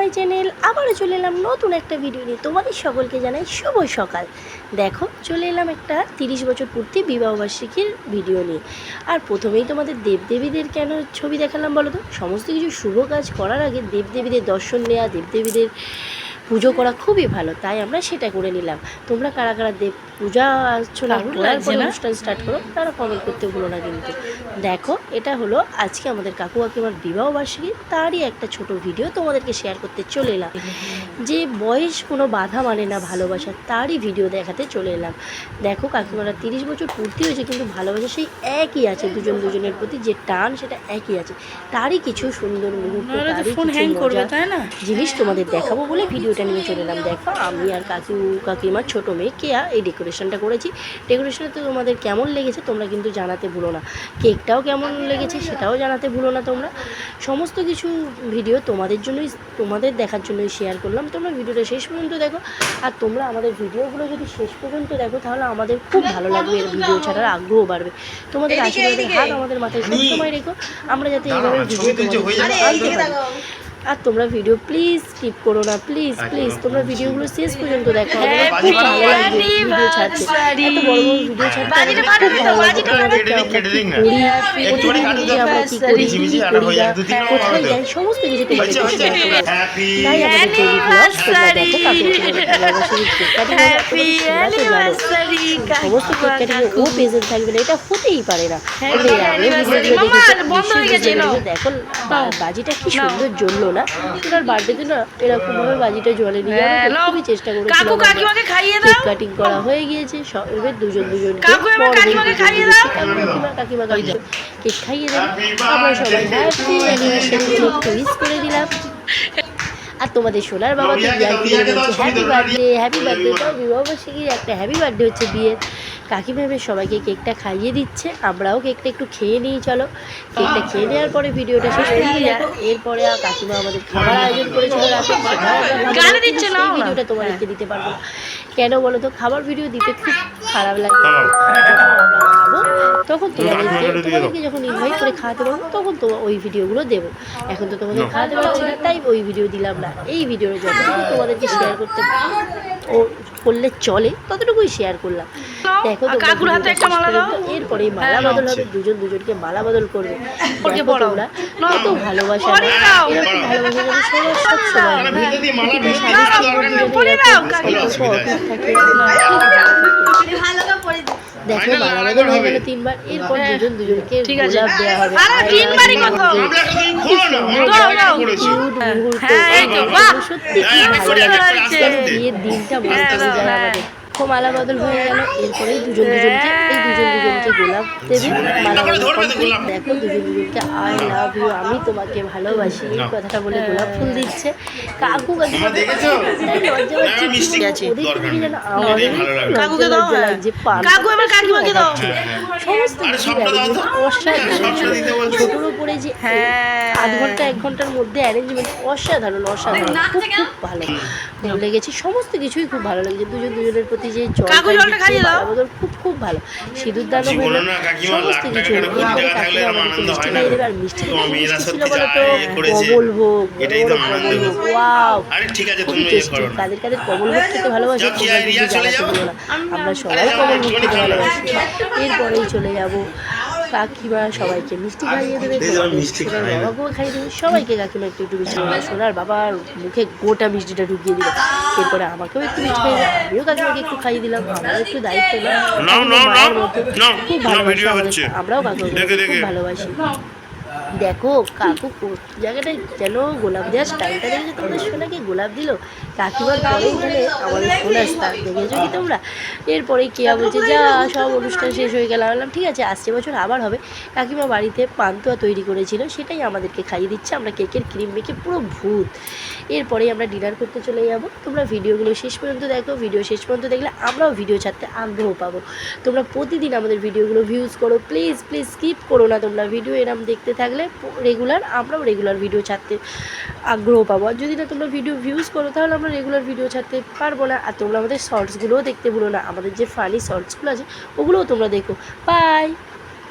My channel, আবারও চলে এলাম নতুন একটা ভিডিও নিয়ে। তোমাদের সকলকে জানাই শুভ সকাল। দেখো, চলে এলাম একটা তিরিশ বছর পূর্তি বিবাহবার্ষিকীর ভিডিও নিয়ে। আর প্রথমেই তোমাদের দেবদেবীদের কেন ছবি দেখালাম বলো তো? সমস্ত কিছু শুভ কাজ করার আগে দেবদেবীদের দর্শন নেওয়া দেবদেবীদের পুজো করা খুবই ভালো তাই আমরা সেটা করে নিলাম। তোমরা কারা কারা দেব পূজা করার না? অনুষ্ঠান স্টার্ট করো তারা কমেন্ট করতে ভুলো না কিন্তু। দেখো এটা হলো আজকে আমাদের কাকু কাকিমার বিবাহ বার্ষিকী তারই একটা ছোট ভিডিও তোমাদেরকে শেয়ার করতে চলে এলাম। যে বয়স কোনো বাধা মানে না ভালোবাসা তারই ভিডিও দেখাতে চলে এলাম। দেখো কাকিমারা তিরিশ বছর পূর্তি হয়েছে কিন্তু ভালোবাসা সেই একই আছে দুজন দুজনের প্রতি যে টান সেটা একই আছে। তারই কিছু সুন্দর মুহূর্ত তারই কিছু জিনিস তোমাদের দেখাবো বলে ভিডিওটা নিয়ে চলে এলাম। দেখো আমি আর কাকু কাকিমার ছোটো মেয়ে কেয়া এই ডেকোরেশনটা করেছি। ডেকোরেশনটা তো তোমাদের কেমন লেগেছে তোমরা কিন্তু জানাতে ভুলো না। কেকটাও কেমন লেগেছে সেটাও জানাতে ভুলো না তোমরা। সমস্ত কিছু ভিডিও তোমাদের জন্যই তোমাদের দেখার জন্যই শেয়ার করলাম। তোমরা ভিডিওটা শেষ পর্যন্ত দেখো। আর তোমরা আমাদের ভিডিওগুলো যদি শেষ পর্যন্ত দেখো তাহলে আমাদের খুব ভালো লাগবে। এর ভিডিও ছাড়ার আগ্রহ বাড়বে। তোমাদের আশীর্বাদের হাত আমাদের মাথায় সবসময় রেখো। আমরা যাতে এইভাবে ভিডিও তোমাদের আনতে পারি। আর তোমরা ভিডিও প্লিজ স্কিপ করো না প্লিজ প্লিজ তোমরা ভিডিওগুলো শেষ পর্যন্ত দেখো। খুব ভালো লাগবে ভিডিও ছাড়তে এত বড় বড় ভিডিও ছাড়তে আমাদের খুব ভালো লাগবে তোমাদেরকে আমরা কি করি প্রতিদিন গিয়ে আমরা কি করি কি কি করি না কোথায় যাই সমস্ত কিছু শেয়ার তাই আমাদের ডেলি ব্লগ তোমরা দেখো সমস্ত ও প্রেজেন্ট থাকবে না এটা হতেই পারে না। দেখে বন্ধ হয়ে গেছে, নাও। দেখো বাজিটা কি সুন্দর জ্বললো। না। ওনার বার্থডেতে না এরকম ভাবে বাজিটা জ্বলে নিয়ে। খুবই চেষ্টা কাকু কাকিমাকে খাইয়ে কেক দাও কাটিং করা হয়ে গিয়েছে এবার দুজন দুজন কাকু, এবার কাকিমাকে খাইয়ে দাও। কাকিমা কাকিমা কাকিমা কেক খাইয়ে দেবে। আমরা সবাই হ্যাপি অ্যানিভার্সারি কেক করে দিলাম। আর তোমাদের সোনার বাবাকে হ্যাপি বার্থডে হ্যাপি বার্থডে তাও বিবাহবার্ষিকীর একটা হ্যাপি বার্থডে হচ্ছে বিয়ের। কাকিমা এবার সবাইকে কেকটা খাইয়ে দিচ্ছে আমরাও কেকটা একটু খেয়ে নিই চলো। কেকটা খেয়ে নেওয়ার পরে ভিডিওটা শেষ করে। দিই দেখো। এরপরে আর কাকিমা আমাদের খাবার আয়োজন করেছিল রাতে ভিডিওটা তোমাদেরকে দিতে পারব না। কেন বলো তো? খাবার ভিডিও দিতে খুব খারাপ লাগে। তখন তোমাদেরকে তোমাদেরকে যখন ইনভাইট করে খাওয়াতে পারব তখন তো ওই ভিডিওগুলো দেবো। এখন তো তোমাদের খাওয়াতে পারছি না তাই ওই ভিডিও দিলাম না। এই ভিডিওর যতটুকু তোমাদেরকে শেয়ার করতে ও করলে চলে ততটুকুই শেয়ার করলাম দেখো কাকুর হাতে একটা মালা দাও। এরপরে মালা হ্যাঁ, বদল হবে দুজন দুজনকে মালা বদল করবে ওকে পড়াও। তোমরা কত ভালোবাসা পরে দাও। এরকম ভালোবাসা সবার সব সময় থাকে। দেখো হয়ে গেল তিনবার এরপর দুজন দুজনকে গোলাপ দেওয়া হবে তিনবারই হ্যাঁ, এই তো, বাহ। সত্যি হ্যাঁ। বিয়ের দিনটা হ্যাঁ, যায় হ্যাঁ। আমাদের তো মালা বদল হয়ে গেল। এরপরে দুজন দুজনকে এই দুজন দুজনকে গোলাপ দেবে মালা বদল দেখো দুজন দুজনকে আই লাভ ইউ আমি তোমাকে ভালোবাসি এই কথাটা বলে গোলাপ ফুল দিচ্ছে। কাকু। ছোটোর উপরে যে হ্যাঁ। আধ ঘণ্টা এক ঘণ্টার মধ্যে অ্যারেঞ্জমেন্ট অসাধারণ অসাধারণ খুব খুব ভালো। ভালো লেগেছে সমস্ত কিছুই খুব ভালো লেগেছে। দুজন দুজনের প্রতি যে জলটা বদল খুব খুব ভালো। সিঁদুর দানও হলো বলো না, কাকিমা, সমস্ত কিছু হলো। কাকিমা আমাদেরকে মিষ্টি হয় দেবে আর মিষ্টি ছিল বলো তো ইয়ে ভোগ তো আনন্দ কমল ওয়াও। ঠিক আছে খুবই তুমি ইয়ে টেস্টি কাদের কমল ভোগ খেতে ভালোবাসে। আমরা সবাই কমল ভোগ খেতে ভালোবাসি। এরপরেই চলে যাব। কাকিমা সবাইকে মিষ্টি খাইয়ে দেবে বাবাকেও খাইয়ে দেবে সবাইকে কাকিমা একটু একটু মিষ্টি খাইয়ে সোনার বাবার মুখে গোটা মিষ্টিটা ঢুকিয়ে দিল এরপরে আমাকেও একটু মিষ্টি খাইয়ে দিল আমিও কাকিমাকে একটু খাইয়ে দিলাম আমার একটু দায়িত্ব না নাও, নাও, মায়ের নাও, মতো নাও, খুব ভালোবাসি ভিডিও আমাদের। হচ্ছে। আমরাও কাকিমাকে খুব ভালোবাসি দেখো, কাকু জায়গাটায় যেন গোলাপ দেওয়ার স্টাইলটা দেখেছ? তোমাদের সোনাকে গোলাপ দিল? কাকিমার পরেই গেলে আমাদের সোনার স্থান দেখেছ কি তোমরা? এরপরে কেয়া বলছে, যা, সব অনুষ্ঠান শেষ হয়ে গেল। বললাম, ঠিক আছে, আসছে বছর আবার হবে। কাকিমা বাড়িতে পান্তুয়া তৈরি করেছিল, সেটাই আমাদেরকে খাইয়ে দিচ্ছে। আমরা কেকের ক্রিম মেখে পুরো ভূত। এরপরেই আমরা ডিনার করতে চলে যাব। তোমরা ভিডিওগুলো শেষ পর্যন্ত দেখো। ভিডিও শেষ পর্যন্ত দেখলে আমরাও ভিডিও ছাড়তে আগ্রহ পাবো। তোমরা প্রতিদিন আমাদের ভিডিওগুলো ভিউজ করো। প্লিজ প্লিজ স্কিপ করো না তোমরা। ভিডিও এরম দেখতে থাকলে রেগুলার আমরাও রেগুলার ভিডিও ছাড়তে আগ্রহ পাবো। আর যদি না তোমরা ভিডিও ভিউজ করো, তাহলে আমরা রেগুলার ভিডিও ছাড়তে পারব না। আর তোমরা আমাদের শর্টসগুলোও দেখতে ভুলো না। আমাদের যে ফানি শর্টসগুলো আছে, ওগুলোও তোমরা দেখো। বাই